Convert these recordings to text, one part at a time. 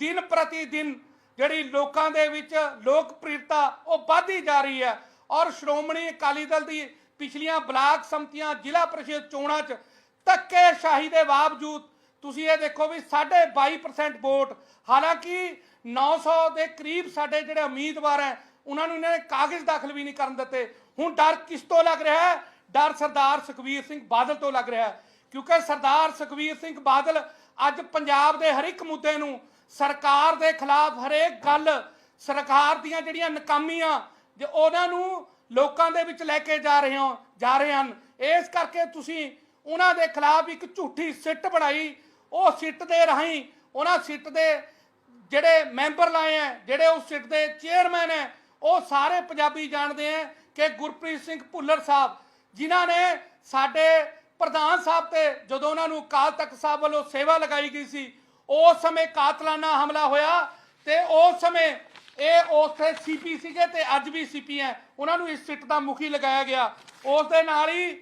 ਦਿਨ ਪ੍ਰਤੀ ਦਿਨ ਜਿਹੜੀ ਲੋਕਾਂ ਦੇ ਵਿੱਚ ਲੋਕਪ੍ਰਿਯਤਾ ਉਹ ਵੱਧਦੀ ਜਾ ਰਹੀ ਹੈ। ਔਰ ਸ਼੍ਰੋਮਣੀ ਅਕਾਲੀ ਦਲ ਦੀ ਪਿਛਲੀਆਂ ਬਲਾਕ ਸਮਤੀਆਂ, ਜ਼ਿਲ੍ਹਾ ਪ੍ਰੀਸ਼ਦ ਚੋਣਾਂ 'ਚ ਧੱਕੇਸ਼ਾਹੀ ਦੇ ਬਾਵਜੂਦ ਤੁਸੀਂ ਇਹ ਦੇਖੋ ਵੀ 22% ਵੋਟ, ਹਾਲਾਂਕਿ 900 ਦੇ ਕਰੀਬ ਸਾਡੇ ਜਿਹੜੇ ਉਮੀਦਵਾਰ ਹੈ, ਉਹਨਾਂ ਨੂੰ ਇਹਨਾਂ ਨੇ ਕਾਗਜ਼ ਦਾਖਲ ਵੀ ਨਹੀਂ ਕਰਨ ਦਿੱਤੇ। ਹੁਣ ਡਰ ਕਿਸ ਤੋਂ ਲੱਗ ਰਿਹਾ ਹੈ? ਡਰ ਸਰਦਾਰ ਸੁਖਬੀਰ ਸਿੰਘ ਬਾਦਲ ਤੋਂ ਲੱਗ ਰਿਹਾ ਹੈ। ਕਿਉਂਕਿ ਸਰਦਾਰ ਸੁਖਬੀਰ ਸਿੰਘ ਬਾਦਲ ਅੱਜ ਪੰਜਾਬ ਦੇ ਹਰ ਇੱਕ ਮੁੱਦੇ ਨੂੰ ਸਰਕਾਰ ਦੇ ਖਿਲਾਫ ਹਰੇਕ ਗੱਲ ਸਰਕਾਰ ਦੀਆਂ ਜਿਹੜੀਆਂ ਨਕਾਮੀਆਂ ਜੇ ਉਹਨਾਂ ਨੂੰ ਲੋਕਾਂ ਦੇ ਵਿੱਚ ਲੈ ਕੇ ਜਾ ਰਹੇ ਹੋ, ਜਾ ਰਹੇ ਹਨ, ਇਸ ਕਰਕੇ ਤੁਸੀਂ ਉਹਨਾਂ ਦੇ ਖਿਲਾਫ ਇੱਕ ਝੂਠੀ ਸਿੱਟ ਬਣਾਈ, ਉਹ ਸਿੱਟ ਦੇ ਰਾਹੀਂ ਉਹਨਾਂ ਸਿੱਟ ਦੇ ਜਿਹੜੇ ਮੈਂਬਰ ਲਾਏ ਆ ਜਿਹੜੇ ਉਸ ਸਿੱਟ ਦੇ ਚੇਅਰਮੈਨ ਹੈ, ਉਹ ਸਾਰੇ ਪੰਜਾਬੀ ਜਾਣਦੇ ਆ ਕਿ ਗੁਰਪ੍ਰੀਤ ਸਿੰਘ ਭੁੱਲਰ ਸਾਹਿਬ, ਜਿਨ੍ਹਾਂ ਨੇ ਸਾਡੇ ਪ੍ਰਧਾਨ ਸਾਹਿਬ ਤੇ ਜਦੋਂ ਉਹਨਾਂ ਨੂੰ ਅਕਾਲ ਤਖਤ ਸਾਹਿਬ ਵੱਲੋਂ ਸੇਵਾ ਲਗਾਈ ਗਈ ਸੀ ਉਸ ਸਮੇਂ ਕਾਤਲਾਨਾ ਹਮਲਾ ਹੋਇਆ ਤੇ ਉਸ ਸਮੇਂ ਇਹ ਉਥੇ ਸੀਪੀ ਸੀਗੇ ਤੇ ਅੱਜ ਵੀ ਸੀਪੀ ਹੈ। ਉਹਨਾਂ ਨੂੰ ਇਸ ਸਿੱਟ ਦਾ ਮੁਖੀ ਲਗਾਇਆ ਗਿਆ। ਉਸ ਦੇ ਨਾਲ ਹੀ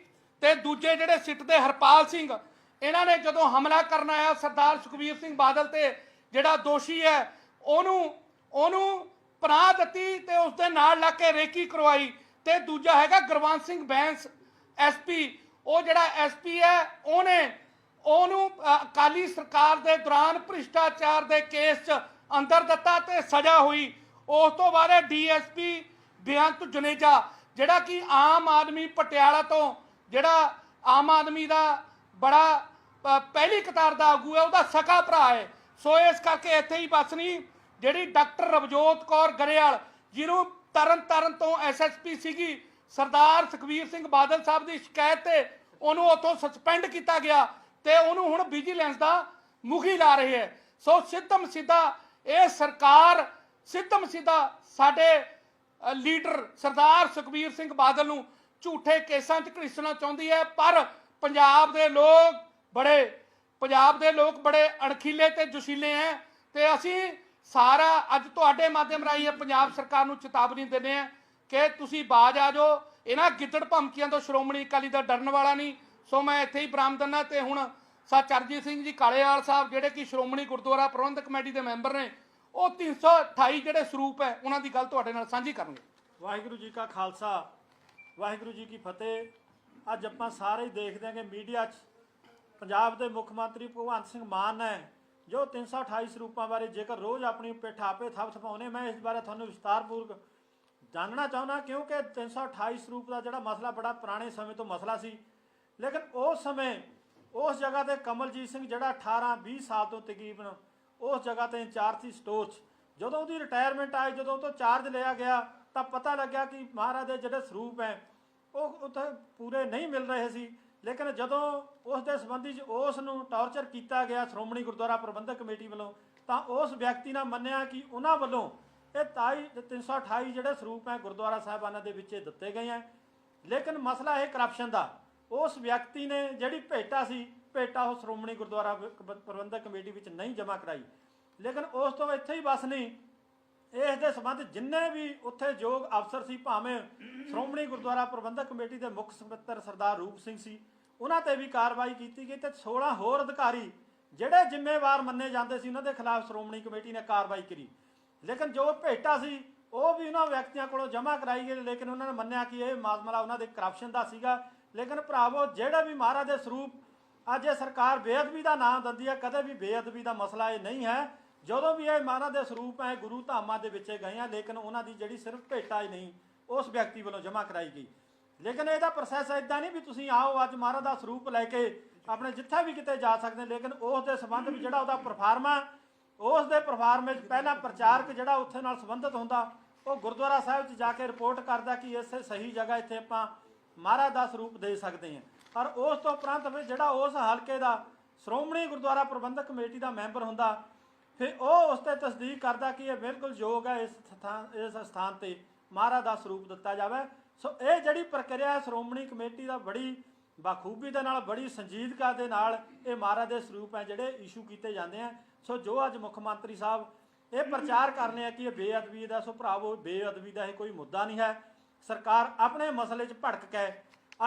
ਤੇ ਦੂਜੇ ਜਿਹੜੇ ਸਿੱਟ ਦੇ ਹਰਪਾਲ ਸਿੰਘ, ਇਹਨਾਂ ਨੇ ਜਦੋਂ ਹਮਲਾ ਕਰਨ ਆਇਆ ਸਰਦਾਰ ਸੁਖਬੀਰ ਸਿੰਘ ਬਾਦਲ ਤੇ, ਜਿਹੜਾ ਦੋਸ਼ੀ ਹੈ, ਉਹਨੂੰ ਉਹਨੂੰ ਪਨਾਹ ਦਿੱਤੀ ਤੇ ਉਸ ਦੇ ਨਾਲ ਲੱਗ ਕੇ ਰੇਕੀ ਕਰਵਾਈ। ਤੇ ਦੂਜਾ ਹੈਗਾ ਗੁਰਵੰਤ ਸਿੰਘ ਬੈਂਸ ਐਸਪੀ ਉਹ ਜਿਹੜਾ ਐਸਪੀ ਹੈ, ਉਹਨੇ ਉਹਨੂੰ ਅਕਾਲੀ ਸਰਕਾਰ ਦੇ ਦੌਰਾਨ ਭ੍ਰਿਸ਼ਟਾਚਾਰ ਦੇ ਕੇਸ 'ਚ ਅੰਦਰ ਦਿੱਤਾ ਤੇ ਸਜ਼ਾ ਹੋਈ। ਉਸ ਤੋਂ ਬਾਅਦ ਡੀਐਸਪੀ ਬੇਅੰਤ ਜੁਨੇਜਾ, ਜਿਹੜਾ ਕਿ ਆਮ ਆਦਮੀ ਪਟਿਆਲਾ ਤੋਂ, ਜਿਹੜਾ ਆਮ ਆਦਮੀ ਦਾ ਬੜਾ ਪਹਿਲੀ ਕਤਾਰ ਦਾ ਆਗੂ ਹੈ, ਉਹਦਾ ਸਕਾ ਭਰਾ ਹੈ। ਸੋ ਇਸ ਕਰਕੇ ਇੱਥੇ ਹੀ ਬਸ ਨਹੀਂ, ਜਿਹੜੀ ਡਾਕਟਰ ਰਵਜੋਤ ਕੌਰ ਗਰੇਵਾਲ, ਜਿਹਨੂੰ ਤਰਨ ਤਾਰਨ ਤੋਂ ਐਸਐਸਪੀ ਸੀਗੀ, ਸਰਦਾਰ ਸੁਖਬੀਰ ਸਿੰਘ ਬਾਦਲ ਸਾਹਿਬ ਦੀ ਸ਼ਿਕਾਇਤ ਤੇ ਉਹਨੂੰ ਉੱਥੋਂ ਸਸਪੈਂਡ ਕੀਤਾ ਗਿਆ। ਤੇ ਉਹਨੂੰ ਹੁਣ ਵਿਜੀਲੈਂਸ ਦਾ ਮੁਖੀ ਲਾ ਰਹੀ ਹੈ। ਸੋ ਸਿੱਧਮ ਸਿੱਧਾ ਇਹ ਸਰਕਾਰ, ਸਿੱਧਮ ਸਿੱਧਾ ਸਾਡੇ ਲੀਡਰ ਸਰਦਾਰ ਸੁਖਬੀਰ ਸਿੰਘ ਬਾਦਲ ਨੂੰ ਝੂਠੇ ਕੇਸਾਂ 'ਚ ਘੜੀਸਣਾ ਚਾਹੁੰਦੀ ਹੈ, ਪਰ ਪੰਜਾਬ ਦੇ ਲੋਕ ਬੜੇ, ਪੰਜਾਬ ਦੇ ਲੋਕ ਬੜੇ ਅਣਖੀਲੇ ਤੇ ਜੁਸ਼ੀਲੇ ਹੈ ਤੇ ਅਸੀਂ ਸਾਰਾ ਅੱਜ ਤੁਹਾਡੇ ਮਾਧਿਅਮ ਰਾਹੀਂ ਪੰਜਾਬ ਸਰਕਾਰ ਨੂੰ ਚੇਤਾਵਨੀ ਦਿੰਦੇ ਆ ਕਿ ਤੁਸੀਂ ਬਾਜ ਆ ਜਾਓ। ਇਹਨਾਂ ਗਿੱਦੜ ਭਮਕੀਆਂ ਤੋਂ ਸ਼੍ਰੋਮਣੀ ਅਕਾਲੀ ਦਲ ਡਰਨ ਵਾਲਾ ਨਹੀਂ ਸੋ ਮੈਂ ਇੱਥੇ ਹੀ ਬਰਾਮਦਨਾ ਤੇ ਹੁਣ ਸਾ ਚਰਜੀਤ ਸਿੰਘ ਜੀ ਕਾਲੇਵਾਲ ਸਾਹਿਬ ਜਿਹੜੇ ਕਿ ਸ਼੍ਰੋਮਣੀ ਗੁਰਦੁਆਰਾ ਪ੍ਰਬੰਧਕ ਕਮੇਟੀ ਦੇ ਮੈਂਬਰ ਨੇ, ਉਹ 328 ਜਿਹੜੇ ਸਰੂਪ ਹੈ, ਉਹਨਾਂ ਦੀ ਗੱਲ ਤੁਹਾਡੇ ਨਾਲ ਸਾਂਝੀ ਕਰਨਗੇ। ਵਾਹਿਗੁਰੂ ਜੀ ਕਾ ਖਾਲਸਾ, ਵਾਹਿਗੁਰੂ ਜੀ ਕੀ ਫਤਿਹ। ਅੱਜ ਆਪਾਂ ਸਾਰੇ ਹੀ ਦੇਖਦੇ ਹਾਂ ਕਿ ਮੀਡੀਆ 'ਚ ਪੰਜਾਬ ਦੇ ਮੁੱਖ ਮੰਤਰੀ ਭਗਵੰਤ ਸਿੰਘ ਮਾਨ ਨੇ ਜੋ 328 ਸਰੂਪਾਂ ਬਾਰੇ ਜੇਕਰ ਰੋਜ਼ ਆਪਣੀ ਪਿੱਠ ਆਪੇ ਥਪ ਥਪਾਉਨੇ ਮੈਂ ਇਸ ਬਾਰੇ ਤੁਹਾਨੂੰ ਵਿਸਤਾਰਪੂਰਵਕ ਜਾਣਨਾ ਚਾਹੁੰਦਾ ਕਿਉਂਕਿ 328 ਸਰੂਪ ਦਾ ਜਿਹੜਾ ਮਸਲਾ ਬੜਾ ਪੁਰਾਣੇ ਸਮੇਂ ਤੋਂ ਮਸਲਾ ਸੀ। ਲੇਕਿਨ ਉਸ ਸਮੇਂ ਉਸ ਜਗ੍ਹਾ ਤੇ ਕਮਲਜੀਤ ਸਿੰਘ ਜਿਹੜਾ 18 20 ਸਾਲ ਤੋਂ ਤਕਰੀਬਨ ਉਸ ਜਗ੍ਹਾ ਤੇ ਇੰਚਾਰਜ ਸੀ ਸਟੋਰ 'ਚ। ਜਦੋਂ ਉਹਦੀ ਰਿਟਾਇਰਮੈਂਟ ਆਈ, ਜਦੋਂ ਉਹ ਤੋਂ ਚਾਰਜ ਲਿਆ ਗਿਆ, ਤਾਂ ਪਤਾ ਲੱਗਿਆ ਕਿ ਮਹਾਰਾਜ ਦੇ ਜਿਹੜੇ ਸਰੂਪ ਹੈ, ਉਹ ਉੱਥੇ ਪੂਰੇ ਨਹੀਂ ਮਿਲ ਰਹੇ ਸੀ। ਲੇਕਿਨ ਜਦੋਂ ਉਸ ਦੇ ਸੰਬੰਧੀ 'ਚ ਉਸ ਨੂੰ ਟਾਰਚਰ ਕੀਤਾ ਗਿਆ ਸ਼੍ਰੋਮਣੀ ਗੁਰਦੁਆਰਾ ਪ੍ਰਬੰਧਕ ਕਮੇਟੀ ਵੱਲੋਂ, ਤਾਂ ਉਸ ਵਿਅਕਤੀ ਨੇ ਮੰਨਿਆ ਕਿ ਉਹਨਾਂ ਵੱਲੋਂ ਇਹ 23 328 ਜਿਹੜੇ ਸਰੂਪ ਹੈ ਗੁਰਦੁਆਰਾ ਸਾਹਿਬਾਨਾਂ ਦੇ ਵਿੱਚ ਦਿੱਤੇ ਗਏ ਹੈ। ਲੇਕਿਨ ਮਸਲਾ ਇਹ ਕਰਪਸ਼ਨ ਦਾ ਉਸ ਵਿਅਕਤੀ ਨੇ ਜਿਹੜੀ ਭੇਟਾ ਸੀ, ਭੇਟਾ ਉਹ ਸ਼੍ਰੋਮਣੀ ਗੁਰਦੁਆਰਾ ਪ੍ਰਬੰਧਕ ਕਮੇਟੀ ਵਿੱਚ ਨਹੀਂ ਜਮ੍ਹਾਂ ਕਰਾਈ। ਲੇਕਿਨ ਉਸ ਤੋਂ ਇੱਥੇ ਹੀ ਬਸ ਨਹੀਂ, ਇਸ ਦੇ ਸੰਬੰਧ ਜਿੰਨੇ ਵੀ ਉੱਥੇ ਯੋਗ ਅਫਸਰ ਸੀ, ਭਾਵੇਂ ਸ਼੍ਰੋਮਣੀ ਗੁਰਦੁਆਰਾ ਪ੍ਰਬੰਧਕ ਕਮੇਟੀ ਦੇ ਮੁੱਖ ਸਕੱਤਰ ਸਰਦਾਰ ਰੂਪ ਸਿੰਘ ਸੀ, ਉਹਨਾਂ ਤੇ ਵੀ ਕਾਰਵਾਈ ਕੀਤੀ ਗਈ ਤੇ 16 ਹੋਰ ਅਧਿਕਾਰੀ ਜਿਹੜੇ ਜ਼ਿੰਮੇਵਾਰ ਮੰਨੇ ਜਾਂਦੇ ਸੀ, ਉਹਨਾਂ ਦੇ ਖਿਲਾਫ ਸ਼੍ਰੋਮਣੀ ਕਮੇਟੀ ਨੇ ਕਾਰਵਾਈ ਕੀਤੀ ਲੇਕਿਨ ਜੋ ਭੇਟਾ ਸੀ, ਉਹ ਵੀ ਉਹਨਾਂ ਵਿਅਕਤੀਆਂ ਕੋਲੋਂ ਜਮ੍ਹਾਂ ਕਰਾਈ ਗਈ, ਲੇਕਿਨ ਉਹਨਾਂ ਨੇ ਮੰਨਿਆ ਕਿ ਇਹ ਮਾਜ਼ਮਲਾ ਉਹਨਾਂ ਦੇ ਕਰਪਸ਼ਨ ਦਾ ਸੀਗਾ। ਲੇਕਿਨ ਭਰਾਵੋ, ਜਿਹੜੇ ਵੀ ਮਹਾਰਾਜ ਦੇ ਸਰੂਪ ਅੱਜ ਇਹ ਸਰਕਾਰ ਬੇਅਦਬੀ ਦਾ ਨਾਮ ਦਿੰਦੀ ਹੈ, ਕਦੇ ਵੀ ਬੇਅਦਬੀ ਦਾ ਮਸਲਾ ਇਹ ਨਹੀਂ ਹੈ। ਜਦੋਂ ਵੀ ਇਹ ਮਹਾਰਾਜ ਦੇ ਸਰੂਪ ਹੈ, ਗੁਰੂ ਧਾਮਾਂ ਦੇ ਵਿੱਚ ਗਏ ਆ, ਲੇਕਿਨ ਉਹਨਾਂ ਦੀ ਜਿਹੜੀ ਸਿਰਫ ਭੇਟਾ ਹੀ ਨਹੀਂ, ਉਸ ਵਿਅਕਤੀ ਵੱਲੋਂ ਜਮ੍ਹਾਂ ਕਰਾਈ ਗਈ। ਲੇਕਿਨ ਇਹਦਾ ਪ੍ਰੋਸੈਸ ਇਦਾਂ ਨਹੀਂ ਵੀ ਤੁਸੀਂ ਆਓ, ਅੱਜ ਮਹਾਰਾਜ ਦਾ ਸਰੂਪ ਲੈ ਕੇ ਆਪਣੇ ਜਿੱਥੇ ਵੀ ਕਿਤੇ ਜਾ ਸਕਦੇ ਲੇਕਿਨ ਉਸ ਦੇ ਸੰਬੰਧ ਵਿੱਚ ਜਿਹੜਾ ਉਹਦਾ ਪਰਫਾਰਮਾ ਉਸ ਦੇ ਪਰਫਾਰਮ ਵਿੱਚ ਪਹਿਲਾਂ ਪ੍ਰਚਾਰਕ ਜਿਹੜਾ ਉੱਥੇ ਨਾਲ ਸੰਬੰਧਿਤ ਹੁੰਦਾ, ਉਹ ਗੁਰਦੁਆਰਾ ਸਾਹਿਬ 'ਚ ਜਾ ਕੇ ਰਿਪੋਰਟ ਕਰਦਾ ਕਿ ਇਸੇ ਸਹੀ ਜਗ੍ਹਾ ਇੱਥੇ ਆਪਾਂ ਮਹਾਰਾਜ ਦਾ ਸਰੂਪ ਦੇ ਸਕਦੇ ਹਾਂ। ਔਰ ਉਸ ਤੋਂ ਉਪਰੰਤ ਫਿਰ ਜਿਹੜਾ ਉਸ ਹਲਕੇ ਦਾ ਸ਼੍ਰੋਮਣੀ ਗੁਰਦੁਆਰਾ ਪ੍ਰਬੰਧਕ ਕਮੇਟੀ ਦਾ ਮੈਂਬਰ ਹੁੰਦਾ, ਫਿਰ ਉਹ ਉਸ ਤੇ ਤਸਦੀਕ ਕਰਦਾ ਕਿ ਇਹ ਬਿਲਕੁਲ ਯੋਗ ਹੈ, ਇਸ ਸਥਾਨ ਇਸ ਸਥਾਨ ਤੇ ਮਹਾਰਾਜ ਦਾ ਸਰੂਪ ਦਿੱਤਾ ਜਾਵੇ। ਸੋ ਇਹ ਜਿਹੜੀ ਪ੍ਰਕਿਰਿਆ ਹੈ, ਸ਼੍ਰੋਮਣੀ ਕਮੇਟੀ ਦਾ ਬੜੀ ਬਾਖੂਬੀ ਦੇ ਨਾਲ, ਬੜੀ ਸੰਜੀਦਗਾ ਦੇ ਨਾਲ ਇਹ ਮਹਾਰਾਜ ਦੇ ਸਰੂਪ ਹੈ, ਜਿਹੜੇ ਇਸ਼ੂ ਕੀਤੇ ਜਾਂਦੇ ਆ। ਸੋ ਜੋ ਅੱਜ ਮੁੱਖ ਮੰਤਰੀ ਸਾਹਿਬ ਇਹ ਪ੍ਰਚਾਰ ਕਰਨੇ ਆ ਕਿ ਇਹ ਬੇਅਦਬੀ ਦਾ, ਸੋ ਭਰਾਵੋ, ਬੇਅਦਬੀ ਦਾ ਇਹ ਕੋਈ ਮੁੱਦਾ ਨਹੀਂ ਹੈ। ਸਰਕਾਰ ਆਪਣੇ ਮਸਲੇ 'ਚ ਭੜਕ ਕੇ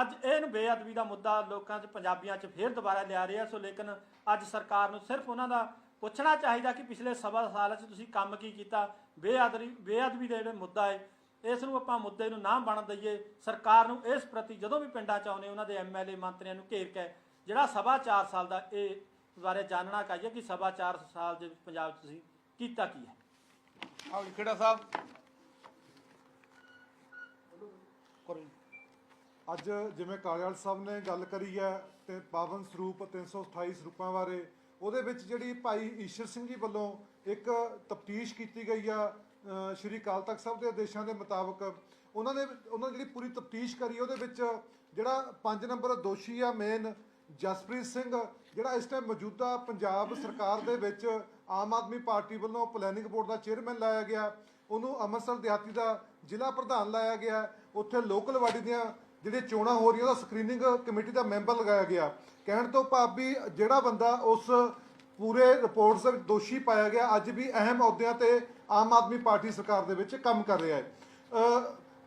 ਅੱਜ ਇਹਨੂੰ ਬੇਅਦਬੀ ਦਾ ਮੁੱਦਾ ਲੋਕਾਂ 'ਚ ਪੰਜਾਬੀਆਂ 'ਚ ਫੇਰ ਦੁਬਾਰਾ ਲਿਆ ਰਿਹਾ। ਸੋ ਲੇਕਿਨ ਅੱਜ ਸਰਕਾਰ ਨੂੰ ਸਿਰਫ ਉਹਨਾਂ ਦਾ ਪੁੱਛਣਾ ਚਾਹੀਦਾ ਕਿ ਪਿਛਲੇ ਸਵਾ ਸਾਲ 'ਚ ਤੁਸੀਂ ਕੰਮ ਕੀ ਕੀਤਾ? ਬੇਅਦਬੀ ਬੇਅਦਬੀ ਦਾ ਜਿਹੜਾ ਮੁੱਦਾ ਹੈ ਇਸ ਨੂੰ ਆਪਾਂ ਮੁੱਦੇ ਨੂੰ ਨਾ ਬਣ ਦਈਏ। ਸਰਕਾਰ ਨੂੰ ਇਸ ਪ੍ਰਤੀ ਜਦੋਂ ਵੀ ਪਿੰਡਾਂ 'ਚ ਆਉਨੇ ਉਹਨਾਂ ਦੇ ਐਮਐਲਏ ਮੰਤਰੀਆਂ ਨੂੰ ਘੇਰ ਕੇ ਜਿਹੜਾ ਸਵਾ 4 ਸਾਲ ਦਾ ਇਹ ਬਾਰੇ ਜਾਣਨਾ ਚਾਹੀਏ ਕਿ ਸਵਾ 4 ਸਾਲ ਦੇ ਪੰਜਾਬ 'ਚ ਤੁਸੀਂ ਕੀਤਾ ਕੀ ਹੈ? ਆਓ ਖੇੜਾ ਸਾਹਿਬ। ਕਰੋ ਅੱਜ ਜਿਵੇਂ ਕਾਲਿਆਲ ਸਾਹਿਬ ਨੇ ਗੱਲ ਕਰੀ ਹੈ ਤੇ ਪਾਵਨ ਸਰੂਪ 328 ਸਰੂਪਾਂ ਬਾਰੇ, ਉਹਦੇ ਵਿੱਚ ਜਿਹੜੀ ਭਾਈ ਈਸ਼ਰ ਸਿੰਘ ਜੀ ਵੱਲੋਂ ਇੱਕ ਤਫਤੀਸ਼ ਕੀਤੀ ਗਈ ਆ ਸ਼੍ਰੀ ਅਕਾਲ ਤਖਤ ਸਾਹਿਬ ਦੇ ਆਦੇਸ਼ਾਂ ਦੇ ਮੁਤਾਬਕ, ਉਹਨਾਂ ਨੇ ਉਹਨਾਂ ਨੇ ਜਿਹੜੀ ਪੂਰੀ ਤਫਤੀਸ਼ ਕਰੀ, ਉਹਦੇ ਵਿੱਚ ਜਿਹੜਾ 5 ਨੰਬਰ ਦੋਸ਼ੀ ਆ ਮੇਨ ਜਸਪ੍ਰੀਤ ਸਿੰਘ, ਜਿਹੜਾ ਇਸ ਟਾਈਮ ਮੌਜੂਦਾ ਪੰਜਾਬ ਸਰਕਾਰ ਦੇ ਵਿੱਚ ਆਮ ਆਦਮੀ ਪਾਰਟੀ ਵੱਲੋਂ ਪਲੈਨਿੰਗ ਬੋਰਡ ਦਾ ਚੇਅਰਮੈਨ ਲਾਇਆ ਗਿਆ ਉਹਨੂੰ ਅੰਮ੍ਰਿਤਸਰ ਦਿਹਾਤੀ ਦਾ ਜ਼ਿਲ੍ਹਾ ਪ੍ਰਧਾਨ ਲਾਇਆ ਗਿਆ ਉੱਥੇ ਲੋਕਲ ਬਾਡੀ ਦੀਆਂ ਜਿਹੜੀਆਂ ਚੋਣਾਂ ਹੋ ਰਹੀਆਂ ਉਹਦਾ ਸਕਰੀਨਿੰਗ ਕਮੇਟੀ ਦਾ ਮੈਂਬਰ ਲਗਾਇਆ ਗਿਆ। ਕਹਿਣ ਤੋਂ ਭਾਵ ਵੀ ਜਿਹੜਾ ਬੰਦਾ ਉਸ ਪੂਰੇ ਰਿਪੋਰਟਸ ਦੇ ਵਿੱਚ ਦੋਸ਼ੀ ਪਾਇਆ ਗਿਆ ਅੱਜ ਵੀ ਅਹਿਮ ਅਹੁਦਿਆਂ ਤੇ ਆਮ ਆਦਮੀ ਪਾਰਟੀ ਸਰਕਾਰ ਦੇ ਵਿੱਚ ਕੰਮ ਕਰ ਰਿਹਾ ਹੈ।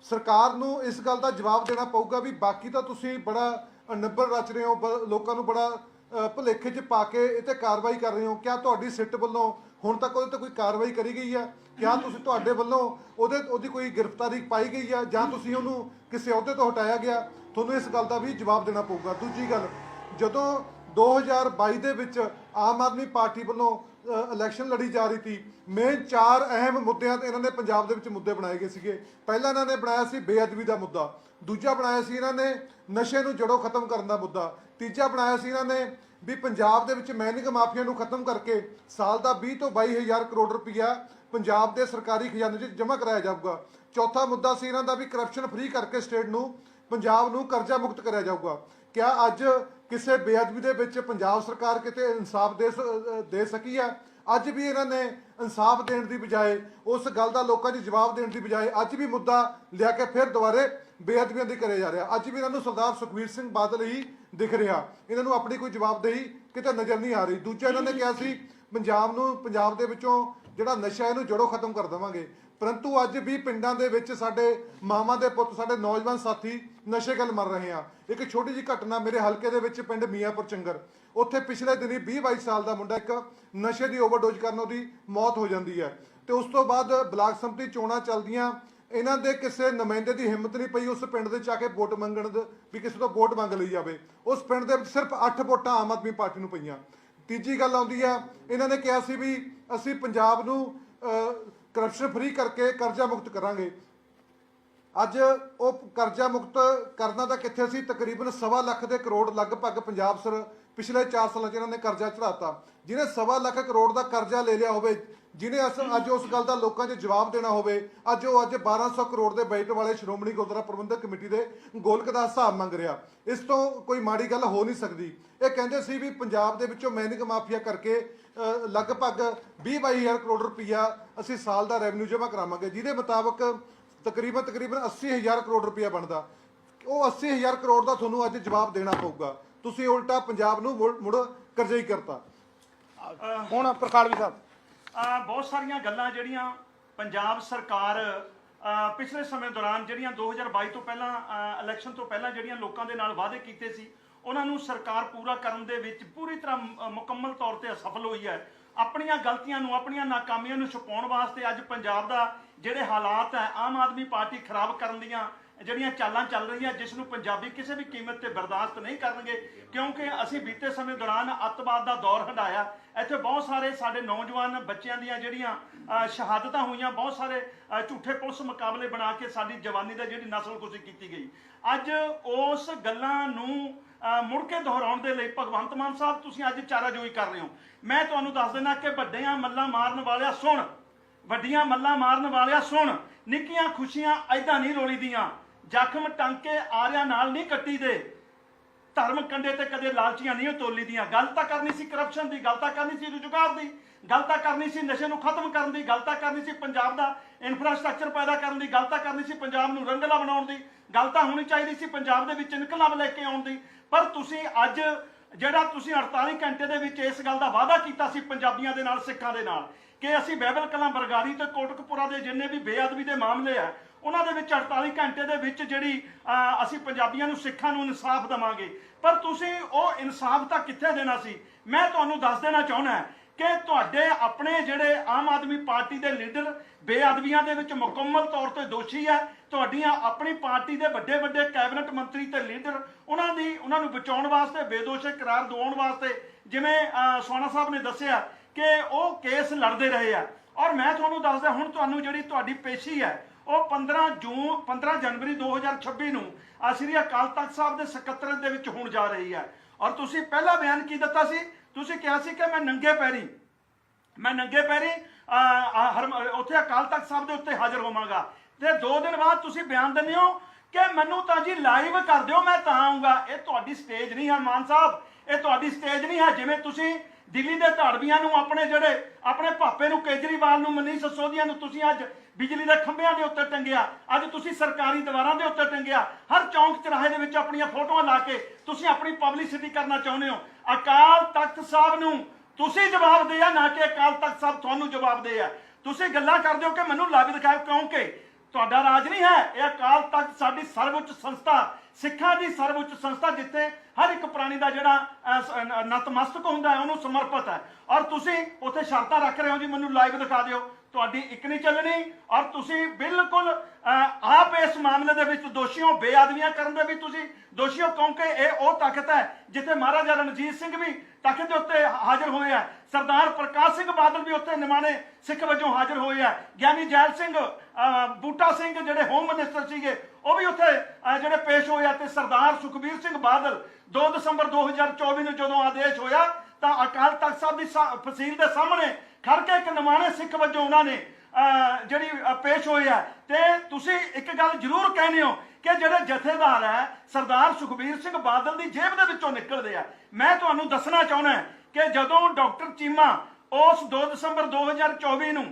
ਸਰਕਾਰ ਨੂੰ ਇਸ ਗੱਲ ਦਾ ਜਵਾਬ ਦੇਣਾ ਪਊਗਾ ਵੀ ਬਾਕੀ ਤਾਂ ਤੁਸੀਂ ਬੜਾ ਨਿੱਬਰ ਰਚ ਰਹੇ ਹੋ ਬ- ਲੋਕਾਂ ਨੂੰ ਬੜਾ ਅ, ਭੁਲੇਖੇ 'ਚ ਪਾ ਕੇ ਇਹ ਤੇ ਕਾਰਵਾਈ ਕਰ ਰਹੇ ਹੋ। ਕਿਆ ਤੁਹਾਡੀ ਸਿੱਟ ਵੱਲੋਂ ਹੁਣ ਤੱਕ ਉਹਦੇ ਤੇ ਕੋਈ ਕਾਰਵਾਈ ਕਰੀ ਗਈ ਹੈ ਜਾਂ ਤੁਸੀਂ ਤੁਹਾਡੇ ਵੱਲੋਂ ਉਹਦੇ, ਉਹਦੀ ਕੋਈ ਗ੍ਰਿਫਤਾਰੀ ਪਾਈ ਗਈ ਆ, ਜਾਂ ਤੁਸੀਂ ਉਹਨੂੰ ਕਿਸੇ ਅਹੁਦੇ ਤੋਂ ਹਟਾਇਆ ਗਿਆ, ਤੁਹਾਨੂੰ ਇਸ ਗੱਲ ਦਾ ਵੀ ਜਵਾਬ ਦੇਣਾ ਪਊਗਾ। ਦੂਜੀ ਗੱਲ, ਜਦੋਂ 2022 ਦੇ ਵਿੱਚ ਆਮ ਆਦਮੀ ਪਾਰਟੀ ਵੱਲੋਂ ਇਲੈਕਸ਼ਨ ਲੜੀ ਜਾ ਰਹੀ ਸੀ ਮੇਨ ਚਾਰ ਅਹਿਮ ਮੁੱਦਿਆਂ ਤੇ ਇਹਨਾਂ ਨੇ ਪੰਜਾਬ ਦੇ ਵਿੱਚ ਮੁੱਦੇ ਬਣਾਏ ਗਏ ਸੀਗੇ। ਪਹਿਲਾ ਇਹਨਾਂ ਨੇ ਬਣਾਇਆ ਸੀ ਬੇਅਦਬੀ ਦਾ ਮੁੱਦਾ, ਦੂਜਾ ਬਣਾਇਆ ਸੀ ਇਹਨਾਂ ਨੇ ਨਸ਼ੇ ਨੂੰ ਜੜੋਂ ਖਤਮ ਕਰਨ ਦਾ ਮੁੱਦਾ, ਤੀਜਾ ਬਣਾਇਆ ਸੀ ਇਹਨਾਂ ਨੇ ਵੀ ਪੰਜਾਬ ਦੇ ਵਿੱਚ ਮੈਨਿਕ ਮਾਫੀਆ ਨੂੰ ਖਤਮ ਕਰਕੇ ਸਾਲ ਦਾ 20 ਤੋਂ 22 ਹਜ਼ਾਰ ਕਰੋੜ ਰੁਪਈਆ ਪੰਜਾਬ ਦੇ ਸਰਕਾਰੀ ਖਜ਼ਾਨੇ 'ਚ ਜਮ੍ਹਾਂ ਕਰਾਇਆ ਜਾਊਗਾ। ਚੌਥਾ ਮੁੱਦਾ ਸੀ ਇਹਨਾਂ ਦਾ ਵੀ ਕਰਪਸ਼ਨ ਫ੍ਰੀ ਕਰਕੇ ਸਟੇਟ ਨੂੰ, ਪੰਜਾਬ ਨੂੰ ਕਰਜ਼ਾ ਮੁਕਤ ਕਰਿਆ ਜਾਊਗਾ। ਕਿਆ ਅੱਜ ਕਿਸੇ ਬੇਅਦਬੀ ਦੇ ਵਿੱਚ ਪੰਜਾਬ ਸਰਕਾਰ ਕਿਤੇ ਇਨਸਾਫ ਦੇ ਸ- ਦੇ ਸਕੀ ਹੈ? ਅੱਜ ਵੀ ਇਹਨਾਂ ਨੇ ਇਨਸਾਫ ਦੇਣ ਦੀ ਬਜਾਏ, ਉਸ ਗੱਲ ਦਾ ਲੋਕਾਂ 'ਚ ਜਵਾਬ ਦੇਣ ਦੀ ਬਜਾਏ ਅੱਜ ਵੀ ਮੁੱਦਾ ਲਿਆ ਕੇ ਫਿਰ ਦੁਬਾਰੇ ਬੇਅਦਬੀਆਂ ਦੀ ਕਰਿਆ ਜਾ ਰਿਹਾ। ਅੱਜ ਵੀ ਇਹਨਾਂ ਨੂੰ ਸਰਦਾਰ ਸੁਖਬੀਰ ਸਿੰਘ ਬਾਦਲ ਹੀ ਦਿਖ ਰਿਹਾ। ਇਹਨਾਂ ਨੂੰ ਆਪਣੀ ਕੋਈ ਜਵਾਬਦੇਹੀ ਕਿਤੇ ਨਜ਼ਰ ਨਹੀਂ ਆ ਰਹੀ। ਦੂਜਾ ਇਹਨਾਂ ਨੇ ਕਿਹਾ ਸੀ, ਪੰਜਾਬ ਨੂੰ, ਪੰਜਾਬ ਦੇ ਵਿੱਚੋਂ ਜਿਹੜਾ ਨਸ਼ਾ ਇਹਨੂੰ ਜੜੋਂ ਖਤਮ ਕਰ ਦੇਵਾਂਗੇ। ਪਰੰਤੂ ਅੱਜ ਵੀ ਪਿੰਡਾਂ ਦੇ ਵਿੱਚ ਸਾਡੇ ਮਾਵਾਂ ਦੇ ਪੁੱਤ, ਸਾਡੇ ਨੌਜਵਾਨ ਸਾਥੀ ਨਸ਼ੇ ਗੱਲ ਮਰ ਰਹੇ ਆ। ਇੱਕ ਛੋਟੀ ਜਿਹੀ ਘਟਨਾ ਮੇਰੇ ਹਲਕੇ ਦੇ ਵਿੱਚ ਪਿੰਡ ਮੀਆਂਪੁਰ ਚੰਗਰ। ਉੱਥੇ ਪਿਛਲੇ ਦਿਨੀ 20 22 ਸਾਲ ਦਾ ਮੁੰਡਾ ਇੱਕ ਨਸ਼ੇ ਦੀ ਓਵਰਡੋਜ਼ ਕਰਨ ਉਹਦੀ ਮੌਤ ਹੋ ਜਾਂਦੀ ਹੈ। ਤੇ ਉਸ ਤੋਂ ਬਾਅਦ ਬਲਾਕ ਸੰਮਤੀ ਚੋਣਾਂ ਚੱਲਦੀਆਂ ਇਹਨਾਂ ਦੇ ਕਿਸੇ ਨੁਮਾਇੰਦੇ ਦੀ ਹਿੰਮਤ ਨਹੀਂ ਪਈ ਉਸ ਪਿੰਡ ਦੇ ਜਾ ਕੇ ਵੋਟ ਮੰਗਣ ਦੇ, ਵੀ ਕਿਸੇ ਤੋਂ ਵੋਟ ਮੰਗ ਲਈ ਜਾਵੇ। ਉਸ ਪਿੰਡ ਦੇ ਵਿੱਚ ਸਿਰਫ 8 ਵੋਟਾਂ ਆਮ ਆਦਮੀ ਪਾਰਟੀ ਨੂੰ ਪਈਆਂ। ਤੀਜੀ ਗੱਲ ਆਉਂਦੀ ਆ ਇਹਨਾਂ ਨੇ ਕਿਹਾ ਸੀ ਵੀ ਅਸੀਂ ਪੰਜਾਬ ਨੂੰ ਕਰਪਸ਼ਨ ਫ੍ਰੀ ਕਰਕੇ ਕਰਜ਼ਾ ਮੁਕਤ ਕਰਾਂਗੇ। ਅੱਜ ਉਹ ਕਰਜ਼ਾ ਮੁਕਤ ਕਰਨਾ ਤਾਂ ਕਿੱਥੇ ਸੀ? ਤਕਰੀਬਨ ਸਵਾ ਲੱਖ ਦੇ ਕਰੋੜ ਲਗਭਗ ਪੰਜਾਬ ਸਰ ਪਿਛਲੇ 4 ਸਾਲਾਂ 'ਚ ਇਹਨਾਂ ਨੇ ਕਰਜ਼ਾ ਚੜਾਤਾ ਜਿਹਨੇ ਸਵਾ ਲੱਖ ਕਰੋੜ ਦਾ ਕਰਜ਼ਾ ਲੈ ਲਿਆ ਹੋਵੇ ਜਿਹਨੇ ਅਸ- ਅੱਜ ਉਸ ਗੱਲ ਦਾ ਲੋਕਾਂ 'ਚ ਜਵਾਬ ਦੇਣਾ ਹੋਵੇ ਅੱਜ ਉਹ ਅੱਜ 1200 ਕਰੋੜ ਦੇ ਬਜਟ ਵਾਲੇ ਸ਼੍ਰੋਮਣੀ ਗੁਰਦੁਆਰਾ ਪ੍ਰਬੰਧਕ ਕਮੇਟੀ ਦੇ ਗੋਲਕ ਦਾ ਹਿਸਾਬ ਮੰਗ ਰਿਹਾ। ਇਸ ਤੋਂ ਕੋਈ ਮਾੜੀ ਗੱਲ ਹੋ ਨਹੀਂ ਸਕਦੀ। ਇਹ ਕਹਿੰਦੇ ਸੀ ਵੀ ਪੰਜਾਬ ਦੇ ਵਿੱਚੋਂ ਮੈਨਿਕ ਮਾਫੀਆ ਕਰਕੇ ਅ, ਲਗਭਗ 20 ਹਜ਼ਾਰ ਕਰੋੜ ਰੁਪਈਆ ਅਸੀਂ ਸਾਲ ਦਾ ਰੈਵਨਿਊ ਜਮ੍ਹਾਂ ਕਰਾਵਾਂਗੇ। ਜਿਹਦੇ ਮੁਤਾਬਕ ਤਕਰੀਬਨ ਤਕਰੀਬਨ 80000 ਕਰੋੜ ਰੁਪਇਆ ਬਣਦਾ। ਉਹ 80000 ਕਰੋੜ ਦਾ ਤੁਹਾਨੂੰ ਅੱਜ ਜਵਾਬ ਦੇਣਾ ਪਊਗਾ। ਤੁਸੀਂ ਉਲਟਾ ਪੰਜਾਬ ਨੂੰ ਮੁੜ ਮੁੜ ਕਰਜ਼ਈ ਕਰਤਾ। ਹੁਣ ਪ੍ਰਕਾਲਵੀ ਸਾਹਿਬ। ਅ, ਬਹੁਤ ਸਾਰੀਆਂ ਗੱਲਾਂ ਜਿਹੜੀਆਂ ਪੰਜਾਬ ਸਰਕਾਰ ਅ, ਪਿਛਲੇ ਸਮੇਂ ਦੌਰਾਨ ਜਿਹੜੀਆਂ 2022 ਤੋਂ ਪਹਿਲਾਂ ਅ, ਇਲੈਕਸ਼ਨ ਤੋਂ ਪਹਿਲਾਂ ਜਿਹੜੀਆਂ ਲੋਕਾਂ ਦੇ ਨਾਲ ਵਾਅਦੇ ਕੀਤੇ ਸੀ ਉਹਨਾਂ ਨੂੰ ਸਰਕਾਰ ਪੂਰਾ ਕਰਨ ਦੇ ਵਿੱਚ ਪੂਰੀ ਤਰ੍ਹਾਂ ਮ- ਮੁਕੰਮਲ ਤੌਰ ਤੇ ਅਸਫਲ ਹੋਈ ਹੈ। ਆਪਣੀਆਂ ਗਲਤੀਆਂ ਨੂੰ, ਆਪਣੀਆਂ ਨਾਕਾਮੀਆਂ ਨੂੰ ਛੁਪਾਉਣ ਵਾਸਤੇ ਅੱਜ ਪੰਜਾਬ ਦਾ ਜਿਹੜੇ ਹਾਲਾਤ ਹੈ, ਆਮ ਆਦਮੀ ਪਾਰਟੀ ਖਰਾਬ ਕਰਨ ਦੀਆਂ ਜਿਹੜੀਆਂ ਚਾਲਾਂ ਚੱਲ ਰਹੀਆਂ, ਜਿਸ ਨੂੰ ਪੰਜਾਬੀ ਕਿਸੇ ਵੀ ਕੀਮਤ ਤੇ ਬਰਦਾਸ਼ਤ ਨਹੀਂ ਕਰਨਗੇ, ਕਿਉਂਕਿ ਅਸੀਂ ਬੀਤੇ ਸਮੇਂ ਦੌਰਾਨ ਅੱਤਵਾਦ ਦਾ ਦੌਰ ਹੰਡਾਇਆ ਇੱਥੇ ਬਹੁਤ ਸਾਰੇ ਸਾਡੇ ਨੌਜਵਾਨ ਬੱਚਿਆਂ ਦੀਆਂ ਜਿਹੜੀਆਂ ਸ਼ਹਾਦਤਾਂ ਹੋਈਆਂ, ਬਹੁਤ ਸਾਰੇ ਝੂਠੇ ਪੁਲਿਸ ਮੁਕਾਬਲੇ ਬਣਾ ਕੇ ਸਾਡੀ ਜਵਾਨੀ ਦਾ ਜਿਹੜੀ ਨਸਲਕੁਸ਼ੀ ਕੀਤੀ ਗਈ। ਅੱਜ ਉਸ ਗੱਲਾਂ ਨੂੰ ਮੁੜ ਕੇ ਦੁਹਰਾਉਣ ਦੇ ਲਈ ਭਗਵੰਤ ਮਾਨ ਸਾਹਿਬ, ਤੁਸੀਂ ਅੱਜ ਚਾਰਾਜੋਈ ਕਰ ਰਹੇ ਹੋ। ਮੈਂ ਤੁਹਾਨੂੰ ਦੱਸ ਦੇਣਾ ਕਿ ਵੱਡਿਆਂ ਮੱਲਾਂ ਮਾਰਨ ਵਾਲਿਆ ਸੁਣ, ਵੱਡੀਆਂ ਮੱਲਾਂ ਮਾਰਨ ਵਾਲਿਆ ਸੁਣ, ਨਿੱਕੀਆਂ ਖੁਸ਼ੀਆਂ ਐਦਾਂ ਨਹੀਂ ਰੋਲੀਦੀਆਂ ਜ਼ਖਮ ਟਾਂਕੇ ਆਰਿਆਂ ਨਾਲ ਨਹੀਂ ਕੱਟੀ ਦੇ। ਧਰਮ ਕੰਡੇ ਤੇ ਕਦੇ ਲਾਲਚੀਆਂ ਨਹੀਂ ਤੋਲੀ ਦੀਆਂ। ਗੱਲ ਤਾਂ ਕਰਨੀ ਸੀ ਕਰਪਸ਼ਨ ਦੀ, ਗੱਲ ਤਾਂ ਕਰਨੀ ਸੀ ਰੁਜ਼ਗਾਰ ਦੀ। ਗੱਲ ਤਾਂ ਕਰਨੀ ਸੀ, ਨਸ਼ੇ ਨੂੰ ਖਤਮ ਕਰਨ ਦੀ ਗੱਲ ਤਾਂ ਕਰਨੀ ਸੀ, ਪੰਜਾਬ ਦਾ ਇਨਫਰਾਸਟ੍ਰਕਚਰ ਪੈਦਾ ਕਰਨ ਦੀ ਗੱਲ ਤਾਂ ਕਰਨੀ ਸੀ, ਪੰਜਾਬ ਨੂੰ ਰੰਗਲਾ ਬਣਾਉਣ ਦੀ ਗੱਲ ਤਾਂ ਹੋਣੀ ਚਾਹੀਦੀ ਸੀ, ਪੰਜਾਬ ਦੇ ਵਿੱਚ ਇਨਕਲਾਬ ਲੈ ਕੇ ਆਉਣ ਦੀ। ਪਰ ਤੁਸੀਂ ਅੱਜ ਜਿਹੜਾ ਤੁਸੀਂ 48 ਘੰਟੇ ਦੇ ਵਿੱਚ ਇਸ ਗੱਲ ਦਾ ਵਾਅਦਾ ਕੀਤਾ ਸੀ ਪੰਜਾਬੀਆਂ ਦੇ ਨਾਲ, ਸਿੱਖਾਂ ਦੇ ਨਾਲ, ਕਿ ਅਸੀਂ ਬਹਿਬਲ ਕਲਾਂ ਬਰਗਾੜੀ ਤੇ ਕੋਟਕਪੁਰਾ ਦੇ ਜਿੰਨੇ ਵੀ ਬੇਅਦਬੀ ਦੇ ਮਾਮਲੇ ਆ, ਉਹਨਾਂ ਦੇ ਵਿੱਚ 48 ਘੰਟੇ ਦੇ ਵਿੱਚ ਜਿਹੜੀ ਅਸੀਂ ਪੰਜਾਬੀਆਂ ਨੂੰ, ਸਿੱਖਾਂ ਨੂੰ ਇਨਸਾਫ ਦਵਾਂਗੇ। ਪਰ ਤੁਸੀਂ ਉਹ ਇਨਸਾਫ ਤਾਂ ਕਿੱਥੇ ਦੇਣਾ ਸੀ? ਮੈਂ ਤੁਹਾਨੂੰ ਦੱਸ ਦੇਣਾ ਚਾਹੁੰਦਾ ਕਿ ਤੁਹਾਡੇ ਆਪਣੇ ਜਿਹੜੇ ਆਮ ਆਦਮੀ ਪਾਰਟੀ ਦੇ ਲੀਡਰ ਬੇਅਦਬੀਆਂ ਦੇ ਵਿੱਚ ਮੁਕੰਮਲ ਤੌਰ ਤੇ ਦੋਸ਼ੀ ਹੈ ਤੁਹਾਡੀਆਂ ਆਪਣੀ ਪਾਰਟੀ ਦੇ ਵੱਡੇ ਵੱਡੇ ਕੈਬਨਿਟ ਮੰਤਰੀ ਤੇ ਲੀਡਰ ਉਹਨਾਂ ਦੀ ਉਹਨਾਂ ਨੂੰ ਬਚਾਉਣ ਵਾਸਤੇ ਬੇਦੋਸ਼ੇ ਕਰਾਰ ਦਿਵਾਉਣ ਵਾਸਤੇ ਜਿਵੇਂ ਅਹ, ਸੋਨਾ ਸਾਹਿਬ ਨੇ ਦੱਸਿਆ ਕਿ ਉਹ ਕੇਸ ਲੜਦੇ ਰਹੇ ਆ। ਔਰ ਮੈਂ ਤੁਹਾਨੂੰ ਦੱਸਦਾ ਹੁਣ ਤੁਹਾਨੂੰ ਜਿਹੜੀ ਤੁਹਾਡੀ ਪੇਸ਼ੀ ਹੈ ਉਹ 15 ਜੂਨ 15 ਜਨਵਰੀ 2026 ਨੂੰ ਆ ਸ੍ਰੀ ਅਕਾਲ ਤਖਤ ਸਾਹਿਬ ਦੇ ਸਕੱਤਰ ਦੇ ਵਿੱਚ ਹੋਣ ਜਾ ਰਹੀ ਹੈ। ਔਰ ਤੁਸੀਂ ਪਹਿਲਾ ਬਿਆਨ ਕੀ ਦਿੱਤਾ ਸੀ? ਤੁਸੀਂ ਕਿਹਾ ਸੀ ਕਿ ਮੈਂ ਨੰਗੇ ਪੈਰੀ ਮੈਂ ਨੰਗੇ ਪੈਰੀ ਅਹ, ਉੱਥੇ ਅਕਾਲ ਤਖਤ ਸਾਹਿਬ ਦੇ ਉੱਤੇ ਹਾਜ਼ਰ ਹੋਵਾਂਗਾ। ਤੇ 2 ਦਿਨ ਬਾਅਦ ਤੁਸੀਂ ਬਿਆਨ ਦਿੰਦੇ ਹੋ ਕਿ ਮੈਨੂੰ ਤਾਂ ਜੀ ਲਾਈਵ ਕਰ ਦਿਓ ਮੈਂ ਤਾਂ ਆਉਂਗਾ। ਇਹ ਤੁਹਾਡੀ ਸਟੇਜ ਨਹੀਂ ਹੈ ਮਾਨ ਸਾਹਿਬ। ਇਹ ਤੁਹਾਡੀ ਸਟੇਜ ਨਹੀਂ ਹੈ ਜਿਵੇਂ ਤੁਸੀਂ ਦਿੱਲੀ ਦੇ ਧਾੜਵੀਆਂ ਨੂੰ ਆਪਣੇ ਜਿਹੜੇ ਆਪਣੇ ਭਾਪੇ ਨੂੰ ਕੇਜਰੀਵਾਲ ਨੂੰ ਮਨੀਸ਼ ਸਿਸੋਦੀਆ ਨੂੰ ਤੁਸੀਂ ਅੱਜ ਬਿਜਲੀ ਦੇ ਖੰਭਿਆਂ ਦੇ ਉੱਤੇ ਟੰਗਿਆ। ਅੱਜ ਤੁਸੀਂ ਸਰਕਾਰੀ ਦੀਵਾਰਾਂ ਦੇ ਉੱਤੇ ਟੰਗਿਆ। ਹਰ ਚੌਂਕ ਚਰਾਹੇ ਦੇ ਵਿੱਚ ਆਪਣੀਆਂ ਫੋਟੋਆਂ ਲਾ ਕੇ ਤੁਸੀਂ ਆਪਣੀ ਪਬਲਿਸਿਟੀ ਕਰਨਾ ਚਾਹੁੰਦੇ ਹੋ। ਅਕਾਲ ਤਖਤ ਸਾਹਿਬ ਨੂੰ ਤੁਸੀਂ ਜਵਾਬ ਦੇ ਆ, ਨਾ ਕਿ ਅਕਾਲ ਤਖਤ ਸਾਹਿਬ ਤੁਹਾਨੂੰ ਜਵਾਬ ਦੇ ਆ। ਤੁਸੀਂ ਗੱਲਾਂ ਕਰਦੇ ਹੋ ਕਿ ਮੈਨੂੰ ਲਾਭ ਦਿਖਾਓ ਕਿਉਂਕਿ ਤੁਹਾਡਾ ਰਾਜ ਨਹੀਂ ਹੈ। ਇਹ ਅਕਾਲ ਤਖਤ ਸਾਡੀ ਸਰਵਉੱਚ ਸੰਸਥਾ, ਸਿੱਖਾਂ ਦੀ ਸਰਵਉੱਚ ਸੰਸਥਾ ਜਿੱਥੇ ਹਰ ਇੱਕ ਪ੍ਰਾਣੀ ਦਾ ਜਿਹੜਾ ਨਤਮਸਤਕ ਹੁੰਦਾ ਹੈ, ਉਹਨੂੰ ਸਮਰਪਿਤ ਹੈ। ਔਰ ਤੁਸੀਂ ਉੱਥੇ ਸ਼ਰਤਾਂ ਰੱਖ ਰਹੇ ਹੋ ਜੀ, ਮੈਨੂੰ ਲਾਈਵ ਦਿਖਾ ਦਿਓ। ਤੁਹਾਡੀ ਇੱਕ ਨਹੀਂ ਚੱਲਣੀ ਔਰ ਤੁਸੀਂ ਬਿਲਕੁਲ ਆਪ ਇਸ ਮਾਮਲੇ ਦੇ ਵਿੱਚ ਦੋਸ਼ੀ ਹੋ ਕਰਨ ਦੇ ਵੀ ਤੁਸੀਂ ਦੋਸ਼ੀ ਕਿਉਂਕਿ ਇਹ ਉਹ ਤਾਕਤ ਹੈ ਜਿੱਥੇ ਮਹਾਰਾਜਾ ਰਣਜੀਤ ਸਿੰਘ ਵੀ ਤਾਕਤ ਦੇ ਉੱਤੇ ਹਾਜ਼ਰ ਹੋਏ ਆ। ਸਰਦਾਰ ਪ੍ਰਕਾਸ਼ ਸਿੰਘ ਬਾਦਲ ਵੀ ਉੱਥੇ ਨਿਮਾਣੇ ਸਿੱਖ ਵਜੋਂ ਹਾਜ਼ਰ ਹੋਏ ਆ। ਗਿਆਨੀ ਜੈਲ ਸਿੰਘ ਅਹ, ਬੂਟਾ ਸਿੰਘ ਜਿਹੜੇ ਹੋਮ ਮਿਨਿਸਟਰ ਸੀਗੇ ਉਹ ਵੀ ਉੱਥੇ ਜਿਹੜੇ ਪੇਸ਼ ਹੋਏ ਆ ਤੇ ਸਰਦਾਰ ਸੁਖਬੀਰ ਸਿੰਘ ਬਾਦਲ 2 ਦਸੰਬਰ 2024 ਨੂੰ ਜਦੋਂ ਆਦੇਸ਼ ਹੋਇਆ ਤਾਂ ਅਕਾਲ ਤਖਤ ਸਾਹਿਬ ਦੀ ਫਸੀਲ ਦੇ ਸਾਹਮਣੇ ਖੜ ਕੇ ਇੱਕ ਨਿਮਾਣੇ ਸਿੱਖ ਵਜੋਂ ਉਹਨਾਂ ਨੇ ਜਿਹੜੀ ਪੇਸ਼ ਹੋਈ ਹੈ। ਤੇ ਤੁਸੀਂ ਇੱਕ ਗੱਲ ਜ਼ਰੂਰ ਕਹਿੰਦੇ ਹੋ ਕਿ ਜਿਹੜੇ ਜਥੇਦਾਰ ਹੈ, ਸਰਦਾਰ ਸੁਖਬੀਰ ਸਿੰਘ ਬਾਦਲ ਦੀ ਜੇਬ ਦੇ ਵਿੱਚੋਂ ਨਿਕਲਦੇ ਆ। ਮੈਂ ਤੁਹਾਨੂੰ ਦੱਸਣਾ ਚਾਹੁੰਦਾ ਕਿ ਜਦੋਂ ਡਾਕਟਰ ਚੀਮਾ ਉਸ 2 ਦਸੰਬਰ 2024 ਨੂੰ,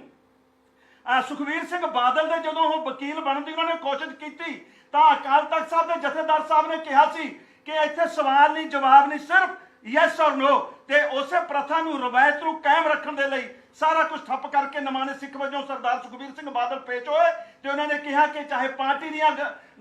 ਅਹ ਸੁਖਵੀਰ ਸਿੰਘ ਬਾਦਲ ਦੇ ਜਦੋਂ ਉਹ ਵਕੀਲ ਬਣਨ ਦੀ ਉਹਨਾਂ ਨੇ ਕੋਸ਼ਿਸ਼ ਕੀਤੀ, ਤਾਂ ਅਕਾਲ ਤਖਤ ਸਾਹਿਬ ਦੇ ਜਥੇਦਾਰ ਸਾਹਿਬ ਨੇ ਕਿਹਾ ਸੀ ਕਿ ਇੱਥੇ ਸਵਾਲ ਨਹੀਂ, ਜਵਾਬ ਨਹੀਂ, ਸਿਰਫ ਯੈਸ ਔਰ ਨੋ ਤੇ ਉਸੇ ਪ੍ਰਥਾ ਨੂੰ ਰਵਾਇਤ ਨੂੰ ਕਾਇਮ ਰੱਖਣ ਦੇ ਲਈ ਸਾਰਾ ਕੁਝ ਠੱਪ ਕਰਕੇ ਨਮਾਣੇ ਸਿੱਖ ਵਜੋਂ ਸਰਦਾਰ ਸੁਖਬੀਰ ਸਿੰਘ ਬਾਦਲ ਪੇਸ਼ ਹੋਏ ਤੇ ਉਹਨਾਂ ਨੇ ਕਿਹਾ ਕਿ ਚਾਹੇ ਪਾਰਟੀ ਦੀਆਂ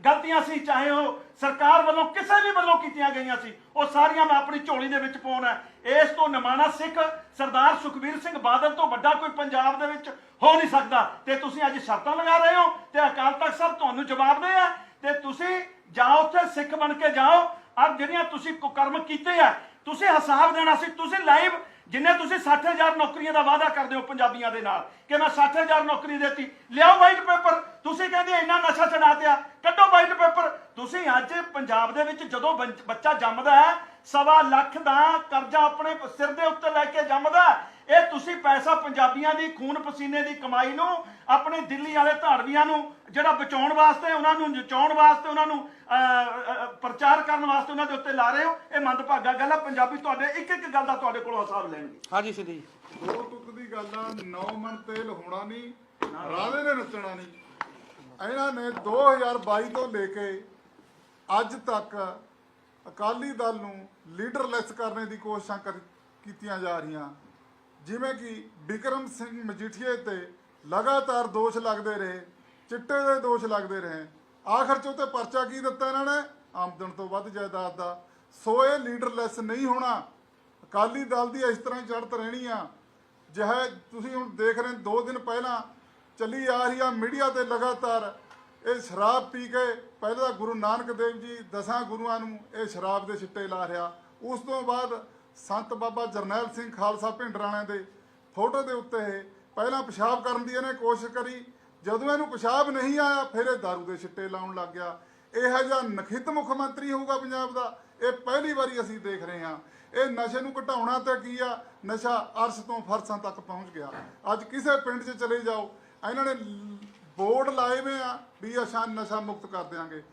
ਗਲਤੀਆਂ ਸੀ, ਚਾਹੇ ਉਹ ਸਰਕਾਰ ਵੱਲੋਂ ਕਿਸੇ ਵੀ ਵੱਲੋਂ ਕੀਤੀਆਂ ਗਈਆਂ ਸੀ, ਉਹ ਸਾਰੀਆਂ ਮੈਂ ਆਪਣੀ ਝੋਲੀ ਦੇ ਵਿੱਚ ਪਾਉਣਾ ਇਸ ਤੋਂ ਨਮਾਣਾ ਸਿੱਖ ਸਰਦਾਰ ਸੁਖਬੀਰ ਸਿੰਘ ਬਾਦਲ ਤੋਂ ਵੱਡਾ ਕੋਈ ਪੰਜਾਬ ਦੇ ਵਿੱਚ ਹੋ ਨਹੀਂ ਸਕਦਾ। ਤੇ ਤੁਸੀਂ ਅੱਜ ਸ਼ਰਤਾਂ ਲਗਾ ਰਹੇ ਹੋ ਤੇ ਅਕਾਲ ਤਖਤ ਸਾਹਿਬ ਤੁਹਾਨੂੰ ਜਵਾਬ ਦੇ ਆ ਤੇ ਤੁਸੀਂ ਜਾਓ ਉੱਥੇ, ਸਿੱਖ ਬਣ ਕੇ ਜਾਓ। ਔਰ ਜਿਹੜੀਆਂ ਤੁਸੀਂ ਕੁਕਰਮ ਕੀਤੇ ਆ, ਤੁਸੀਂ ਹਿਸਾਬ ਦੇਣਾ ਸੀ, ਤੁਸੀਂ ਲਾਈਵ ਜਿੰਨੇ ਤੁਸੀਂ 60000 ਨੌਕਰੀਆਂ ਦਾ ਵਾਅਦਾ ਕਰਦੇ ਹੋ ਪੰਜਾਬੀਆਂ ਦੇ ਨਾਲ, ਕਿ ਮੈਂ 60000 ਨੌਕਰੀ ਦੇਤੀ, ਲਿਆਓ ਵਾਈਟ ਪੇਪਰ ਤੁਸੀਂ ਕਹਿੰਦੇ ਇੰਨਾ ਨਸ਼ਾ ਛਡਾ ਦਿਆ ਕੱਢੋ ਵਾਈਟ ਪੇਪਰ ਤੁਸੀਂ ਅੱਜ ਪੰਜਾਬ ਦੇ ਵਿੱਚ ਜਦੋਂ ਬੰਚ- ਬੱਚਾ ਜੰਮਦਾ ਹੈ, ਸਵਾ ਲੱਖ ਦਾ ਕਰਜ਼ਾ ਆਪਣੇ ਸਿਰ ਦੇ ਉੱਤੇ ਲੈ ਕੇ ਜੰਮਦਾ ਇਹ ਤੁਸੀਂ ਪੈਸਾ ਪੰਜਾਬੀਆਂ ਦੀ ਖੂਨ ਪਸੀਨੇ ਦੀ ਕਮਾਈ ਨੂੰ ਆਪਣੇ ਦਿੱਲੀ ਵਾਲੇ ਧਾੜਵੀਆਂ ਨੂੰ ਜਿਹੜਾ ਬਚਾਉਣ ਵਾਸਤੇ ਉਹਨਾਂ ਨੂੰ ਨਚਾਉਣ ਵਾਸਤੇ ਉਹਨਾਂ ਨੂੰ ਪ੍ਰਚਾਰ ਕਰਨ ਵਾਸਤੇ ਉਹਨਾਂ ਦੇ ਉੱਤੇ ਲਾ ਰਹੇ ਹੋ ਇਹ ਮੰਦਭਾਗਾ ਗੱਲ ਹੈ ਪੰਜਾਬੀ ਤੁਹਾਡੇ ਇੱਕ ਇੱਕ ਗੱਲ ਦਾ ਤੁਹਾਡੇ ਕੋਲੋਂ ਹਿਸਾਬ ਲੈਣਗੇ। ਹਾਂਜੀ ਸਿੱਧੀ ਜੀ। ਦੋ ਤੁਕ ਦੀ ਗੱਲ ਆ ਨੌ ਮਨ ਤੇਲ ਹੋਣਾ ਨਹੀਂ ਰਾਧੇ ਨੇ ਨੱਚਣਾ ਨਹੀਂ। ਇਹਨਾਂ ਨੇ 2022 ਤੋਂ ਲੈ ਕੇ ਅੱਜ ਤੱਕ ਅਕਾਲੀ ਦਲ ਨੂੰ ਲੀਡਰਲੈਸ ਕਰਨੇ ਦੀ ਕੋਸ਼ਿਸ਼ਾਂ ਕਰ- ਕੀਤੀਆਂ ਜਾ ਰਹੀਆਂ। ਜਿਵੇਂ ਕਿ ਵਿਕਰਮ ਸਿੰਘ ਮਜੀਠੀਏ ਤੇ ਲਗਾਤਾਰ ਦੋਸ਼ ਲੱਗਦੇ ਰਹੇ, ਚਿੱਟੇ ਦੇ ਦੋਸ਼ ਲੱਗਦੇ ਰਹੇ। ਆਖਰ ਚ ਉਤੇ ਪਰਚਾ ਕੀ ਦਿੱਤਾ ਇਹਨਾਂ ਨੇ? ਆਮਦਨ ਤੋਂ ਵੱਧ ਜਾਇਦਾਦ ਦਾ। ਸੋ ਇਹ ਲੀਡਰਲੈਸ ਨਹੀਂ ਹੋਣਾ। ਅਕਾਲੀ ਦਲ ਦੀ ਇਸ ਤਰ੍ਹਾਂ ਚੜਤ ਰਹਿਣੀ ਆ। ਜਿਹੇ ਤੁਸੀਂ ਹੁਣ ਦੇਖ ਰਹੇ ਦੋ ਦਿਨ ਪਹਿਲਾਂ ਚੱਲੀ ਆ ਰਹੀ ਆ ਮੀਡੀਆ ਤੇ ਲਗਾਤਾਰ ਇਹ ਸ਼ਰਾਬ ਪੀ ਕੇ ਪਹਿਲਾਂ ਗੁਰੂ ਨਾਨਕ ਦੇਵ ਜੀ ਦਸਾਂ ਗੁਰੂਆਂ ਨੂੰ ਇਹ ਸ਼ਰਾਬ ਦੇ ਛਿੱਟੇ ਲਾ ਰਿਹਾ। ਉਸ ਤੋਂ ਬਾਅਦ ਸੰਤ ਬਾਬਾ ਜਰਨੈਲ ਸਿੰਘ ਖਾਲਸਾ ਭਿੰਡਰਾਣੇ ਦੇ ਫੋਟੋ ਦੇ ਉੱਤੇ ਇਹ ਪਹਿਲਾਂ ਪਿਸ਼ਾਬ ਕਰਨ ਦੀ ਇਹਨੇ ਕੋਸ਼ਿਸ਼ ਕਰੀ। ਜਦੋਂ ਇਹਨੂੰ ਪਿਸ਼ਾਬ ਨਹੀਂ ਆਇਆ, ਫਿਰ ਇਹ ਦਾਰੂ ਦੇ ਛਿੱਟੇ ਲਾਉਣ ਲੱਗ ਗਿਆ। ਇਹੋ ਜਿਹਾ ਨਖਿੱਤ ਮੁੱਖ ਮੰਤਰੀ ਹੋਊਗਾ ਪੰਜਾਬ ਦਾ। ਇਹ ਪਹਿਲੀ ਵਾਰੀ ਅਸੀਂ ਦੇਖ ਰਹੇ ਹਾਂ। ਇਹ ਨਸ਼ੇ ਨੂੰ ਘਟਾਉਣਾ ਤਾਂ ਕੀ ਆ? ਨਸ਼ਾ ਅਰਸ਼ ਤੋਂ ਫਰਸਾਂ ਤੱਕ ਪਹੁੰਚ ਗਿਆ। ਅੱਜ ਕਿਸੇ ਪਿੰਡ 'ਚ ਚਲੇ ਜਾਓ। ਇਹਨਾਂ ਨੇ ਬੋਰਡ ਲਾਏ ਹੋਏ ਆ ਵੀ ਅਸਾਂ ਨਸ਼ਾ ਮੁਕਤ ਕਰ ਦਿਆਂਗੇ।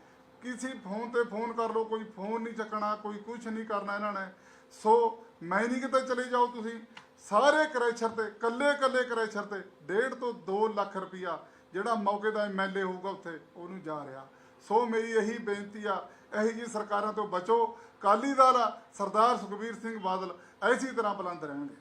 ਕਿਸੇ ਫੋਨ ਤੇ ਫੋਨ ਕਰ ਲਓ, ਕੋਈ ਫੋਨ ਨਹੀਂ ਚੱਕਣਾ, ਕੋਈ ਕੁਝ ਨਹੀਂ ਕਰਨਾ ਇਹਨਾਂ ਨੇ। ਸੋ ਮੈਂ ਨਹੀਂ ਕਿਤੇ ਚਲੇ ਜਾਓ ਤੁਸੀਂ। ਸਾਰੇ ਕਰੈਸ਼ਰ ਤੇ ਕੱਲੇ ਕੱਲੇ ਕਰੈਸ਼ਰ ਤੇ 1.5 ਤੋਂ 2 ਲੱਖ ਰੁਪਇਆ ਜਿਹੜਾ ਮੌਕੇ ਦਾ ਐਮਐਲਏ ਹੋਊਗਾ ਉੱਥੇ ਉਹਨੂੰ ਜਾ ਰਿਹਾ। ਸੋ ਮੇਰੀ ਇਹੀ ਬੇਨਤੀ ਆ ਇਹੀ ਜੀ ਸਰਕਾਰਾਂ ਤੋਂ ਬਚੋ। ਕਾਲੀ ਦਲ ਆ, ਸਰਦਾਰ ਸੁਖਬੀਰ ਸਿੰਘ ਬਾਦਲ ਐਸੀ ਤਰ੍ਹਾਂ ਬੁਲੰਦ ਰਹਿਣਗੇ।